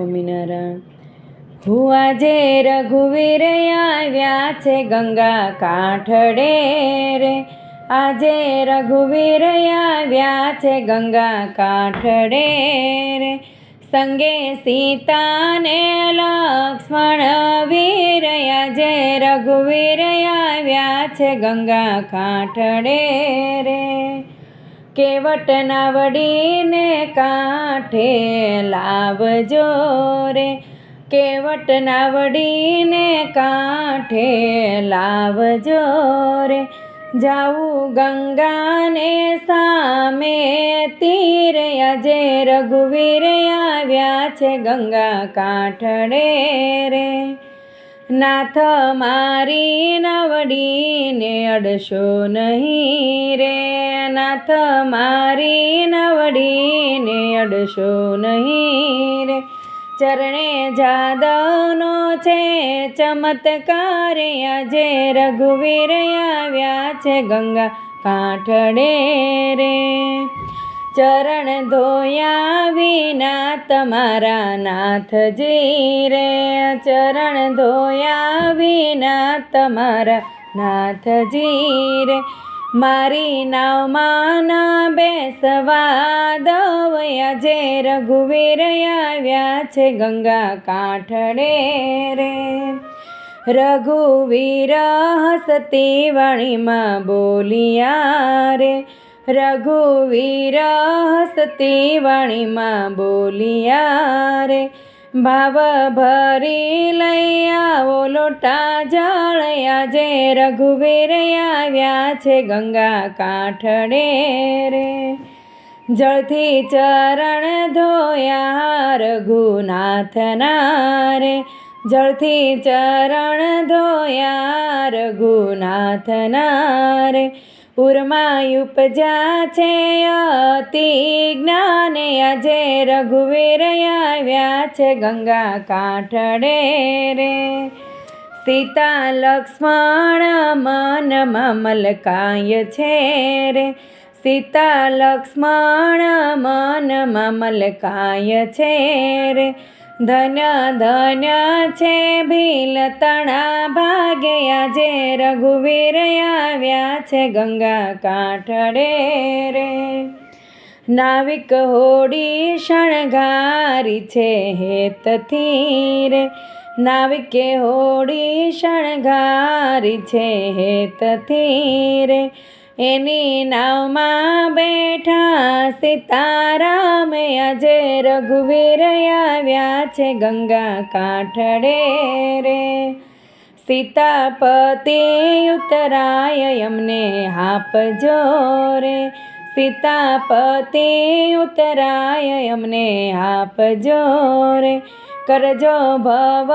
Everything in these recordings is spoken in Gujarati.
સ્વામિનારાયણ. હું આજે રઘુવીર આવ્યા છે ગંગા કાંઠડે રે. આજે રઘુવીર આવ્યા છે ગંગા કાંઠડે રે. સંગે સીતાને લક્ષ્મણ વીર આજે રઘુવીર આવ્યા છે ગંગા કાંઠડે રે. કેવટના વડીને કાંઠે લાવજો રે. કેવટના વડીને કાંઠે લાવજો રે. જાવું ગંગાને સામે તીર. આજે રઘુવીર આવ્યા છે ગંગા કાંઠડે રે. નાથ મારી નવડીને અડશો નહીં રે. નાથ મારી નવડીને અડશો નહીં રે. ચરણે જાદવનો છે ચમત્કાર આજે રઘુવીર આવ્યા છે ગંગા કાંઠડે રે. ચરણ ધોયા વિના તમારા નાથજી રે. ચરણ ધોયા વિના તમારા નાથજી રે. મારી નાવમાં ના બેસવા દવયા જે રઘુવીર આવ્યા છે ગંગા કાંઠડે રે. રઘુવીર હસતી વાણીમાં બોલિયા રે. રઘુવીર હસતી વાણીમાં બોલિયા રે. ભાવ ભરી લઈ આવો લોટા જળયા જે રઘુવીર આવ્યા છે ગંગા કાંઠડે રે. જળથી ચરણ ધોયા રઘુનાથના રે. જળથી ચરણ ધોયા રઘુનાથના રે. ઉર્માય ઉપજા છે અતિ જ્ઞાને. આજે રઘુવીર આવ્યા છે ગંગા કાંઠડે રે. સીતા લક્ષ્મણ મનમાં મલકાય છે રે. સીતા લક્ષ્મણ મનમાં મલકાય છે રે. ધન્ય ધન્ય છે ભીલ તણા ભાગ્યા જે રઘુવીર આવ્યા છે ગંગા કાંઠડે રે. નાવિક હોડી શણગારી છે હેતથી રે. નાવિકે હોડી શણગારી છે હેતથી રે એની નાવમાં બેઠા સીતારામ આજે રઘુવીર આવ્યા છે ગંગા કાંઠડે રે. સીતાપતિ ઉતરાય અમને આપજો રે સીતાપતિ ઉતરાય અમને આપજો રે કરજો ભવ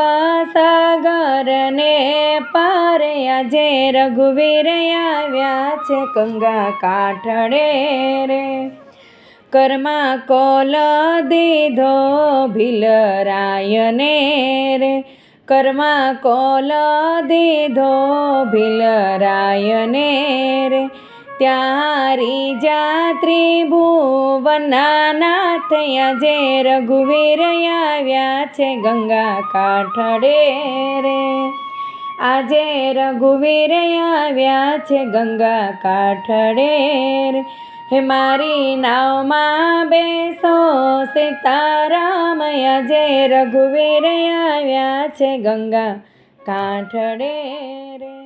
સાગરને પારે આજે રઘુવીર આવ્યા છે ગંગા કાંઠડે રે. કર્મા કોલ દીધો ભીલરાયને રે. કર્મા કોલ દીધો ભીલરાયને રે. ત્યારી જાત્રી ભુવના નાથ આજે રઘુવીર આવ્યા છે ગંગા કાંઠડે રે. આજે રઘુવીર આવ્યા છે ગંગા કાંઠડે રે. હે મારી નાવમાં બેસો સીતારામ આજે રઘુવીર આવ્યા છે ગંગા કાંઠડે રે.